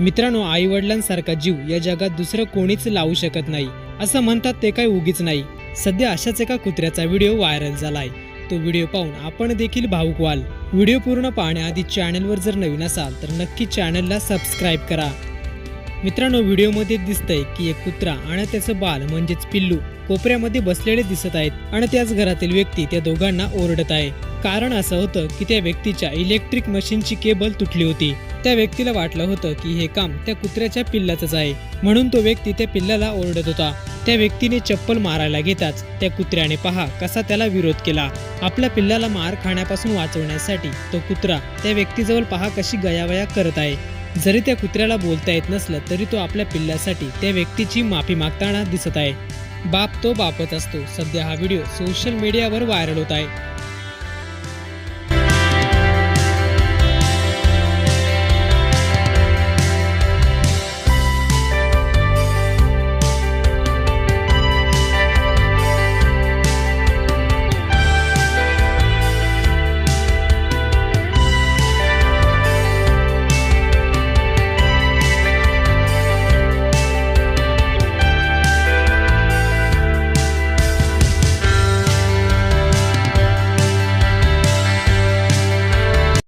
मित्रांनो आई वडिलांसारखा जीव या जगात दुसरं कोणीच लावू शकत नाही. असं म्हणतात ते काही उगीच नाही. सध्या अशाच एका कुत्र्याचा व्हिडिओ व्हायरल झालाय. तो व्हिडिओ पाहून आपण देखील भावूक व्हाल. व्हिडिओ पूर्ण पाहण्याआधी चॅनलवर जर नवीन असाल तर नक्की चॅनलला सबस्क्राईब करा. मित्रांनो व्हिडिओमध्ये दिसतंय की एक कुत्रा आणि त्याचं बाल म्हणजेच पिल्लू कोपऱ्यामध्ये बसलेले दिसत आहेत आणि त्याच घरातील व्यक्ती त्या दोघांना ओरडत आहे. कारण असं होतं की त्या व्यक्तीच्या इलेक्ट्रिक मशीनची केबल तुटली होती. त्या व्यक्तीला वाटलं होतं की हे काम त्या कुत्र्याच्या पिल्लाचंच आहे. म्हणून तो व्यक्ती त्या पिल्लाला ओरडत होता. त्या व्यक्तीने चप्पल मारायला घेताच त्या कुत्र्याने पहा कसा त्याला विरोध केला. आपल्या पिल्लाला मार खाण्यापासून वाचवण्यासाठी तो कुत्रा त्या व्यक्तीजवळ पहा कशी गयावया करत आहे. जरी त्या कुत्र्याला बोलता येत नसलं तरी तो आपल्या पिल्ल्यासाठी त्या व्यक्तीची माफी मागताना दिसत आहे. बाप तो बापच असतो. सध्या हा व्हिडिओ सोशल मीडियावर व्हायरल होत आहे.